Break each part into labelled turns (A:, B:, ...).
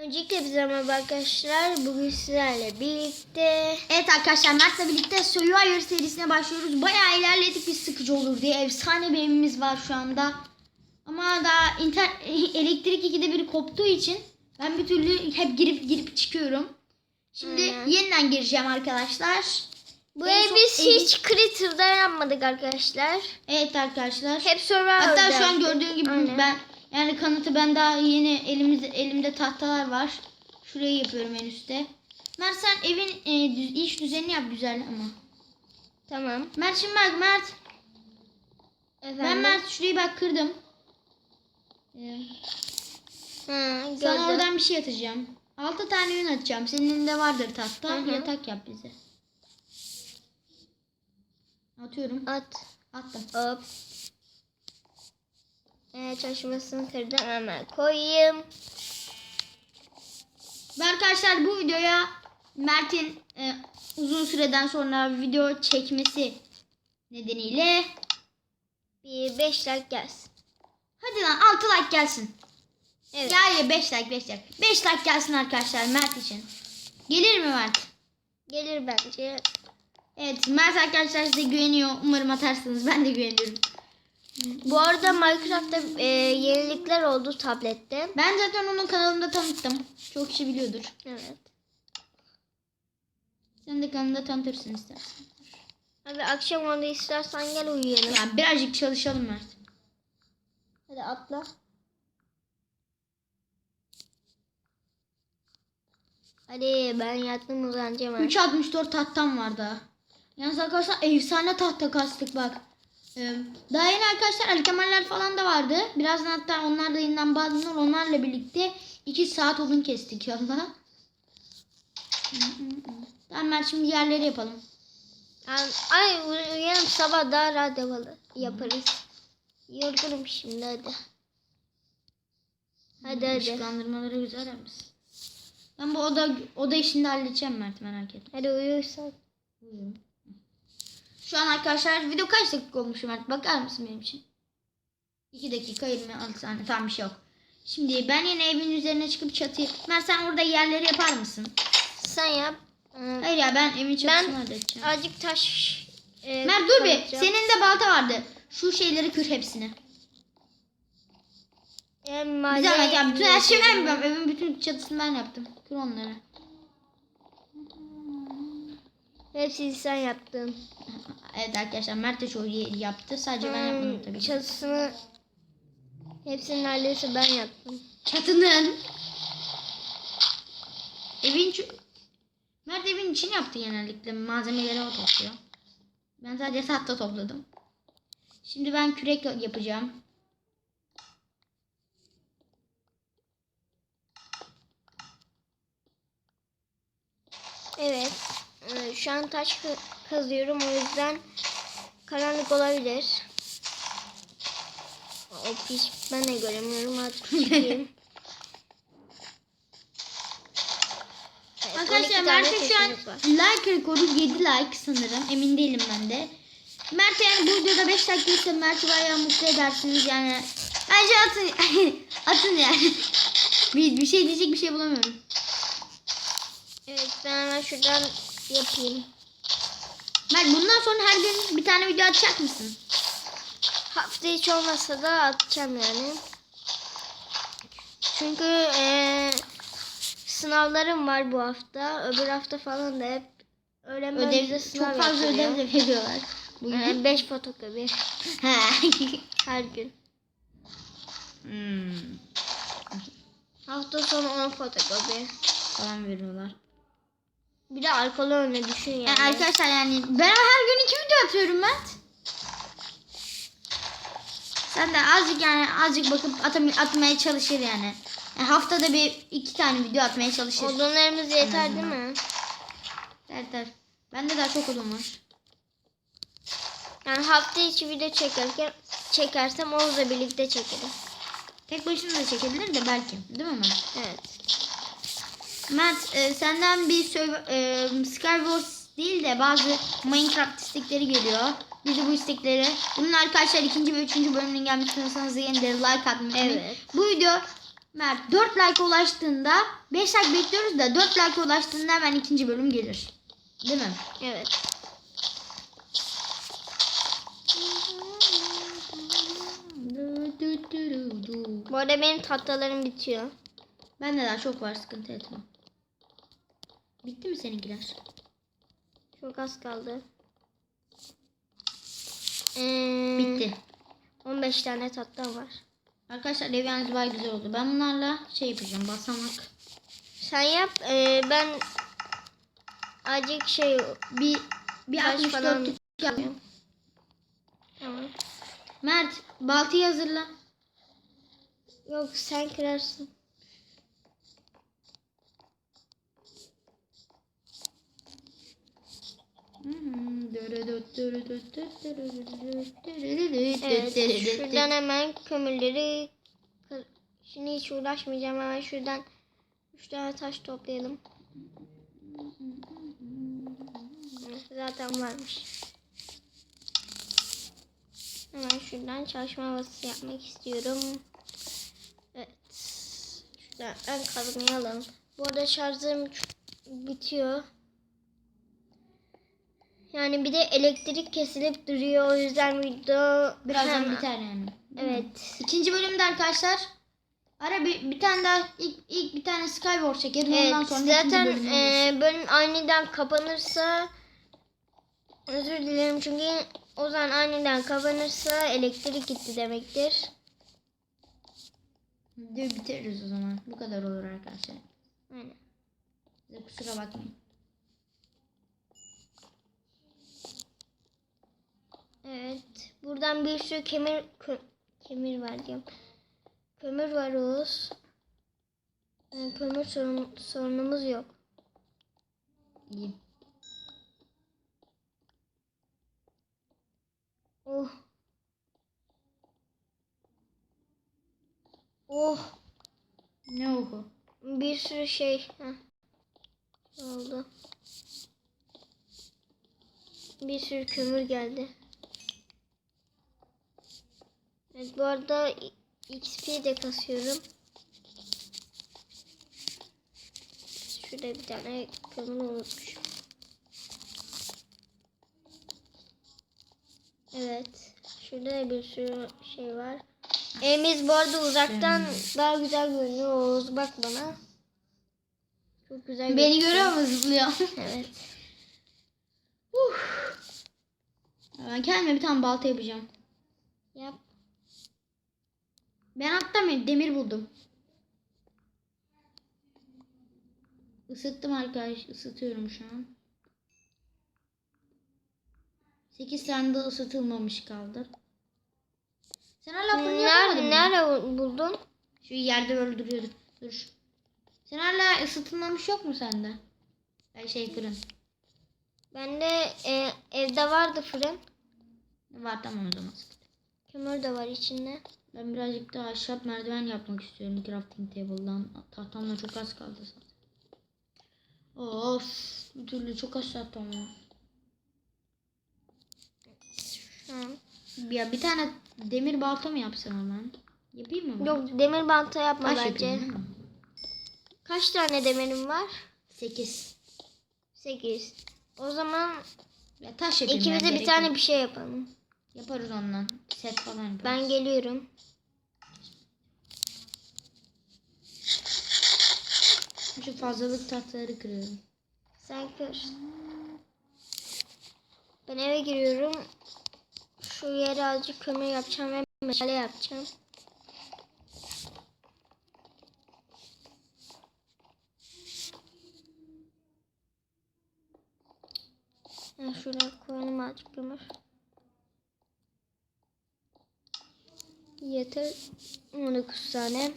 A: Öncelikle bize merhaba arkadaşlar. Bugün sizlerle birlikte
B: Evet arkadaşlar Mert'le birlikte Survivor serisine başlıyoruz. Bayağı ilerledik bir sıkıcı olur diye. Efsane bir evimiz var şu anda. Ama daha inter elektrik ikide bir koptuğu için ben bir türlü hep girip girip çıkıyorum. Şimdi
A: Aynen.
B: yeniden gireceğim arkadaşlar.
A: bu
B: En
A: ev biz
B: evi-
A: hiç Critter'da yapmadık arkadaşlar.
B: Evet arkadaşlar.
A: Hep Survivor'da
B: Hatta şu an gördüğün gibi
A: Aynen.
B: ben yani kanıtı ben daha yeni elimizde elimde tahtalar var. Şurayı yapıyorum en üstte. Mert sen evin e, düz, iş düzenini yap güzel ama.
A: Tamam.
B: Mert şimdi bak Mert
A: Efendim.
B: Ben Mert şurayı bak kırdım.
A: Hı, gördüm.
B: sana oradan bir şey atacağım. 6 tane yün atacağım. Senin elinde vardır tahta.
A: Hı hı.
B: Yatak yap bize. Atıyorum.
A: At.
B: Attım.
A: Hop. Evet çalışmasını kırdım hemen koyayım.
B: Ve arkadaşlar bu videoya Mert'in e, uzun süreden sonra video çekmesi nedeniyle
A: Bir 5 like gelsin.
B: hadi lan 6 like gelsin.
A: Evet.
B: Ya ya 5 like 5 like. 5 like gelsin arkadaşlar Mert için. Gelir mi Mert?
A: Gelir bence.
B: Evet Mert arkadaşlar size güveniyor. Umarım atarsınız. Ben de güveniyorum.
A: Bu arada Minecraft'ta e, yenilikler oldu tablette.
B: Ben zaten onun kanalında tanıttım. Çok kişi biliyordur.
A: Evet.
B: Sen de kanalında tanıtırsın istersen.
A: Abi akşam oldu istersen gel uyuyalım.
B: Ya birazcık çalışalım Mert.
A: Hadi atla. Hadi ben yattım uzanacağım. artık.
B: 3.64 tahtam var daha. Yalnız arkadaşlar efsane tahta kastık bak. Ee, daha yeni arkadaşlar Ali Kemaller falan da vardı. Birazdan hatta onlar da yeniden bağlanır. Onlarla birlikte 2 saat odun kestik yallah. Tamam Mert şimdi yerleri yapalım.
A: Ay, ay uyanıp sabah daha rahat yaparız. Yorgunum şimdi hadi. Hadi hadi.
B: Işıklandırmaları güzel yapmış. Ben bu oda oda işini de halledeceğim Mert merak etme.
A: Hadi uyursan.
B: Şu an arkadaşlar video kaç dakika olmuş Mert? Bakar mısın benim için? 2 dakika 26 saniye. Tamam bir şey yok. Şimdi ben yine evin üzerine çıkıp çatıyı... Mert sen orada yerleri yapar mısın?
A: Sen yap. Ee,
B: Hayır ya ben evin çatısını halledeceğim.
A: azıcık taş. e,
B: Mert dur bir. Senin de balta vardı. Şu şeyleri kır hepsini. Bir
A: malzeme
B: zahmet ya. Bütün her şeyi ben
A: yapıyorum.
B: Evin bütün çatısını ben yaptım. Kır onları.
A: Hepsini sen yaptın.
B: Evet arkadaşlar Mert de çoğu yaptı. Sadece ben yapmadım
A: Hmm,
B: tabii. ki.
A: Çatısını hepsinin neredeyse ben yaptım.
B: Çatının. Evin Mert evin için yaptı genellikle. Malzemeleri o topluyor. Ben sadece tahta topladım. Şimdi ben kürek yapacağım.
A: Evet. Ee, şu an taş kazıyorum o yüzden karanlık olabilir. O piş ben de göremiyorum artık çıkayım. Evet, 12
B: Arkadaşlar Mert'e şu an like rekoru 7 like sanırım. Emin değilim ben de. Mert yani bu videoda 5 like gelirse Mert'i bayağı mutlu edersiniz yani. Bence atın. atın yani. bir, bir şey diyecek bir şey bulamıyorum.
A: Evet ben hemen şuradan yapayım.
B: Mert bundan sonra her gün bir tane video atacak mısın?
A: Hafta hiç olmasa da atacağım yani. Çünkü eee, sınavlarım var bu hafta. Öbür hafta falan da hep öğrenmemde
B: Ödev,
A: sınav
B: çok fazla ödev de veriyorlar. Bugün.
A: 5 fotokopi
B: He.
A: her gün.
B: hmm.
A: Hafta sonu 10 fotokopi.
B: Falan veriyorlar.
A: Bir de arkalı önüne düşün yani.
B: Yani arkadaşlar yani ben her gün iki video atıyorum Mert. Sen de azıcık yani azıcık bakıp atam- atmaya çalışır yani. yani. Haftada bir iki tane video atmaya çalışır.
A: Odunlarımız yeter değil mi?
B: Der. Bende daha çok odun var.
A: Yani hafta içi video çekerken çekersem Oğuz'la birlikte çekerim.
B: Tek başına da çekebilir de belki. Değil mi?
A: Evet.
B: Mert e, senden bir e, Skywars değil de bazı Minecraft istekleri geliyor. Biz de bu istekleri. Bunun arkadaşlar ikinci ve üçüncü bölümünün gelmesini istiyorsanız yine de like atmayı.
A: Evet.
B: Bu video Mert 4 like ulaştığında 5 like bekliyoruz da 4 like ulaştığında hemen ikinci bölüm gelir. Değil mi?
A: Evet. Bu arada benim tatlılarım bitiyor.
B: Bende daha çok var sıkıntı etme. Bitti mi seninkiler?
A: Çok az kaldı. Ee,
B: Bitti.
A: 15 tane tatlı var.
B: Arkadaşlar ev yalnız bayağı güzel oldu. Ben bunlarla şey yapacağım basamak.
A: Sen yap. ee, ben azıcık şey
B: Bir bir
A: taş
B: 64
A: falan
B: yapıyorum.
A: Tamam.
B: Mert baltayı hazırla.
A: Yok sen kırarsın. Evet, şuradan hemen kömürleri Şimdi hiç uğraşmayacağım hemen şuradan 3 tane taş toplayalım. Zaten varmış. Hemen şuradan çalışma havası yapmak istiyorum. Evet. Şuradan kazmayı alalım. Bu arada şarjım bitiyor. Yani bir de elektrik kesilip duruyor. O yüzden video
B: Birazdan
A: Hem-
B: biter yani.
A: Evet.
B: İkinci bölümde arkadaşlar ara bir, bir tane daha ilk, ilk bir tane Skyward çekeriz. Ondan
A: Evet,
B: sonra ikinci
A: zaten
B: bölüm olur.
A: e, bölüm aniden kapanırsa özür dilerim çünkü o zaman aniden kapanırsa elektrik gitti demektir.
B: Videoyu bitiririz o zaman. Bu kadar olur arkadaşlar.
A: Aynen.
B: Size kusura bakmayın.
A: Evet. Buradan bir sürü kemir kö- kemir var diyorum. Kömür var Oğuz. Yani kömür sorun, sorunumuz yok.
B: İyi.
A: Oh. Oh.
B: Ne oku?
A: Bir sürü şey. Heh. Ne oldu? Bir sürü kömür geldi. Evet bu arada XP de kasıyorum. Şurada bir tane kömür unutmuşum. Evet. Şurada da bir sürü şey var. Evimiz bu arada uzaktan daha güzel görünüyor. Oğuz bak bana. Çok güzel
B: Beni
A: gözüküyor.
B: görüyor musun zıplıyor?
A: Evet.
B: ben kendime bir tane balta yapacağım.
A: Yap.
B: Ben bir demir buldum. Isıttım arkadaş. ısıtıyorum şu an. 8 tane de ısıtılmamış kaldı. Sen hala fırını yapamadın
A: Nerede,
B: mı?
A: nerede buldun?
B: Şu yerde böyle duruyordu. Dur. Sen hala ısıtılmamış yok mu sende? Ay şey fırın.
A: Bende e, evde vardı fırın.
B: Var tamam o zaman.
A: Kömür de var içinde.
B: Ben birazcık daha ahşap merdiven yapmak istiyorum crafting table'dan. Tahtamla çok az kaldı zaten. Of, bir türlü çok az tahtam var. Ya bir tane demir balta mı yapsam hemen? Yapayım mı?
A: Yok demir balta yapma
B: Taş
A: bence.
B: yapayım?
A: Kaç tane demirim var?
B: 8.
A: 8. O zaman
B: Ya taş yapayım.
A: ikimize bir tane bir şey yapalım.
B: Yaparız ondan. Set falan yaparız.
A: Ben geliyorum.
B: Şu fazlalık tahtaları kırıyorum.
A: Sen kır. Ben eve giriyorum. Şu yere azıcık kömür yapacağım ve meşale yapacağım. Ha, şuraya koyalım azıcık kömür. Yeter. 19 tane.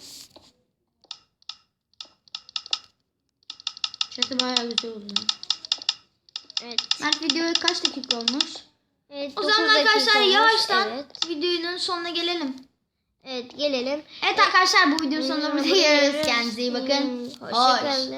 B: Çatı bayağı güzel oldu.
A: Evet.
B: Mert video kaç dakika olmuş?
A: evet
B: O zaman arkadaşlar
A: olmuş.
B: yavaştan
A: Evet.
B: videonun sonuna gelelim.
A: evet gelelim.
B: Evet arkadaşlar bu videonun sonuna burada
A: Görüşürüz.
B: Kendinize iyi bakın.
A: Hoşçakalın.